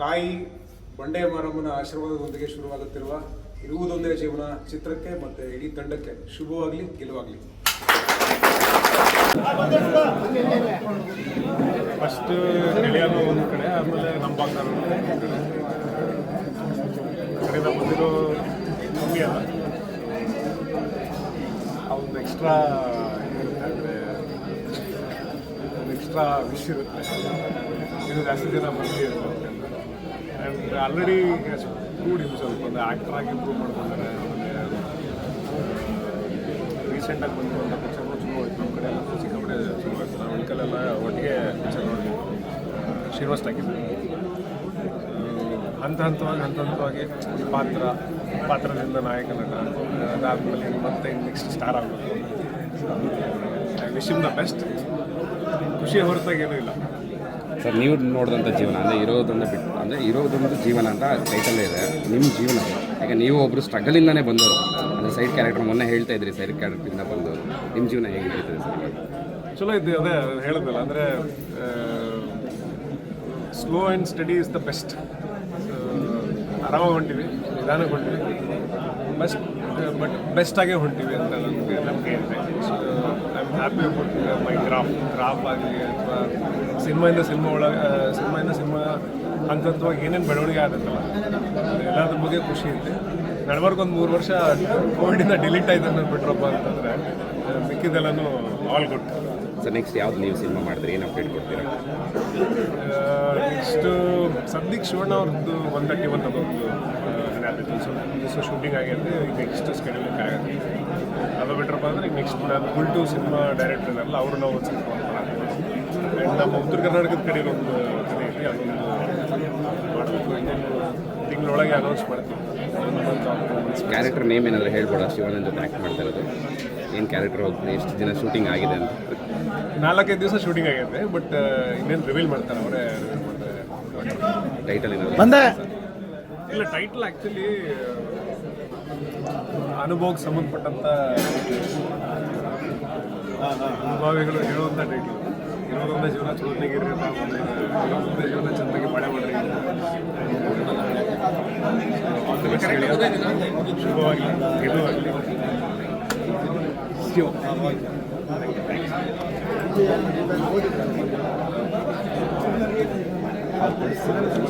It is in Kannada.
ತಾಯಿ ಬಂಡೆ ಮಾರಮ್ಮನ ಆಶೀರ್ವಾದದೊಂದಿಗೆ ಶುರುವಾಗುತ್ತಿರುವ ಇರುವುದೊಂದೇ ಜೀವನ ಚಿತ್ರಕ್ಕೆ ಮತ್ತೆ ಇಡೀ ತಂಡಕ್ಕೆ ಶುಭವಾಗಲಿ, ಗೆಲುವಾಗಲಿ. ಫಸ್ಟ್ ಗೆಳೆಯನು ಒಂದು ಕಡೆ, ಆಮೇಲೆ ನಮ್ಮ ಬಾಂಧವರು ಒಂದು ಕಡೆ. ಕಡೆಯಿಂದ ಬಂದಿರೋ ಕಮ್ಮಿ ಅಲ್ಲ. ಅವೊಂದು ಎಕ್ಸ್ಟ್ರಾ ಅಂದರೆ ಎಕ್ಸ್ಟ್ರಾ ವಿಶ್ ಇರುತ್ತೆ. ಇದು ಜಾಸ್ತಿ ಜನ ಬಂದಿರುತ್ತೆ ಆ್ಯಂಡ್ ಆಲ್ರೆಡಿ ಕೂಡ ಸ್ವಲ್ಪ ಒಂದು ಆ್ಯಕ್ಟರ್ ಆಗಿ ಇಂಪ್ರೂವ್ ಮಾಡ್ಕೊಂಡಾರೆ ರೀಸೆಂಟಾಗಿ ಬಂದಿರುವಂಥ ಪಿಕ್ಚರ್ಗಳು ಚಲೋ ಹೋಯ್ತು ನಮ್ಮ ಕಡೆ ಎಲ್ಲ ಸಿಕ್ಕಾಪಟ್ಟೆ ಚಲೋ ಆಯ್ತು ನಾವು ಉಳ್ಕಲೆಲ್ಲ ಒಟ್ಟಿಗೆ ಪಿಕ್ಚರ್ ನೋಡಿ ಶ್ರೀನಿವಾಸ್ ಹಾಕಿದ್ವಿ ಹಂತ ಹಂತವಾಗಿ ಹಂತ ಹಂತವಾಗಿ ಪಾತ್ರ, ಪಾತ್ರದಿಂದ ನಾಯಕ ನಟ. ಅದಾದಮೇಲೆ ಮತ್ತೆ ನೆಕ್ಸ್ಟ್ ಸ್ಟಾರ್ ಆಗಬೇಕು. ವಿಶ್ ದ ಬೆಸ್ಟ್ ಖುಷಿ ಹೊರತಾಗಿ ಏನೂ ಇಲ್ಲ. ಸರ್, ನೀವು ನೋಡಿದಂಥ ಜೀವನ, ಅಂದರೆ ಇರೋದನ್ನು ಬಿಟ್ಟು ಅಂದರೆ ಇರೋದೊಂದು ಜೀವನ ಅಂತ ಟೈಟಲ್ ಇದೆ. ನಿಮ್ಮ ಜೀವನ ಯಾಕೆ ನೀವು ಒಬ್ಬರು ಸ್ಟ್ರಗಲಿಂದನೇ ಬಂದವರು. ಅಂದರೆ ಸೈಡ್ ಕ್ಯಾರೆಕ್ಟರ್ ಮೊನ್ನೆ ಹೇಳ್ತಾ ಇದ್ರಿ ಸೈಡ್ ಕ್ಯಾರೆಕ್ಟರಿಂದ ಬಂದವರು. ನಿಮ್ಮ ಜೀವನ ಹೇಗೆ ನಡೀತದೆ ಸರ್? ಚಲೋ ಇದ್ದು ಅದೇ ಹೇಳಿದ್ನಲ್ಲ ಅಂದರೆ slow and steady is the best ಆರಾಮಾಗಿ ಹೊಂಟಿವಿ, ನಿಧಾನಕ್ಕೆ ಹೊಂಟಿವಿ. ಬೆಸ್ಟ್ ಬಟ್ ಬೆಸ್ಟಾಗೇ ಹೊಂಟಿವಿ ಅಂತ ನಮಗೆ ಇದೆ ಸೊ ಹ್ಯಾಪಿ ಕೊಡ್ತೀವಿ ಮೈ ಕ್ರಾಫ್ಟ್ ಗ್ರಾಫ್ ಆಗಲಿ ಅಥವಾ ಸಿನಿಮಾಯಿಂದ ಸಿನಿಮಾ ಒಳಗೆ ಸಿನಿಮಾಯಿಂದ ಸಿನಿಮಾ ಹಂತವಾಗಿ ಏನೇನು ಬೆಳವಣಿಗೆ ಆಗುತ್ತಲ್ಲ ಎಲ್ಲದ್ರ ಬಗ್ಗೆ ಖುಷಿ ಇದೆ. ನಡ್ಬರ್ಕ್ ಒಂದು ಮೂರು ವರ್ಷ ಕೋವಿಡಿಂದ ಡಿಲೀಟ್ ಆಯ್ತು ಅನ್ನೋದು ಬಿಟ್ರಪ್ಪ ಅಂತಂದರೆ ಮಿಕ್ಕಿದೆಲ್ಲನೂ ಆಲ್ ಗುಡ್ ಸರ್ ನೆಕ್ಸ್ಟ್ ಯಾವ್ದು ನೀವು ಸಿನಿಮಾ ಮಾಡಿದ್ರೆ ಏನು ಅಪ್ಡೇಟ್ ಕೊಡ್ತೀರಾ? ನೆಕ್ಸ್ಟ್ ಸದ್ಯಕ್ಕೆ ಶಿವಣ್ಣ ಅವ್ರದ್ದು ಒನ್ ತರ್ಟಿ ಒನ್ ಅದೊಂದು ಸೊ ಶೂಟಿಂಗ್ ಆಗೈತೆ ಈಗ ನೆಕ್ಸ್ಟ್ ಸ್ಕೆಡ್ಯೂಲ್ ಆಗುತ್ತೆ. ಅದು ಬಿಟ್ರಪ್ಪ ಅಂದ್ರೆ ಈಗ ನೆಕ್ಸ್ಟ್ ನಾನು ಫುಲ್ ಟು ಸಿನಿಮಾ ಡೈರೆಕ್ಟರ್ ಅಲ್ಲ ಅವರು ನಾವು ಒಂದು ಸಿನಿಮಾ ಆ್ಯಂಡ್ ನಮ್ಮ ಉತ್ತರ ಕರ್ನಾಟಕದ ಕಡೆ ಒಂದು ಕಡೆ ಇದೆ ಅದೊಂದು ಮಾಡಬೇಕು ಇನ್ನೇನು ತಿಂಗಳೊಳಗೆ ಅನೌನ್ಸ್ ಮಾಡ್ತೀವಿ. ಕ್ಯಾರೆಕ್ಟರ್ ನೇಮ್ ಏನಾದರೂ ಹೇಳ್ಬೋದ? ಶಿವಣ್ಣ ಜೊತೆ ಆ್ಯಕ್ಟ್ ಮಾಡ್ತಾ ಇರೋದು. ಏನು ಕ್ಯಾರೆಕ್ಟರ್ ಹೋಗ್ತದೆ ಎಷ್ಟು ದಿನ ಶೂಟಿಂಗ್ ಆಗಿದೆ ಅಂತ. ನಾಲ್ಕೈದು ದಿವಸ ಶೂಟಿಂಗ್ ಆಗಿದೆ ಬಟ್ ಇನ್ನೇನು ರಿವೀಲ್ ಮಾಡ್ತಾರೆ ಅವರೇ. ಟೈಟಲ್ ಏನಾದರೂ ಇಲ್ಲ ಟೈಟಲ್ ಆ್ಯಕ್ಚುಲಿ ಅನುಭವಕ್ಕೆ ಸಂಬಂಧಪಟ್ಟಂತ ಅನುಭವಿಗಳು ಹೇಳುವಂಥ ಟೈಟಲ್ ಇರೋದೊಂದ ಜೀವನ ಚಲೋತ್ನಾಗಿರ್ರಿ ಇರೋದೊಂದೇ ಜೀವನ ಚೆನ್ನಾಗಿ ಮಳೆ ಮಾಡ್ರಿ. ಶುಭವಾಗಿ ಗೆಲುವಾಗಲಿ Thank you. Gracias.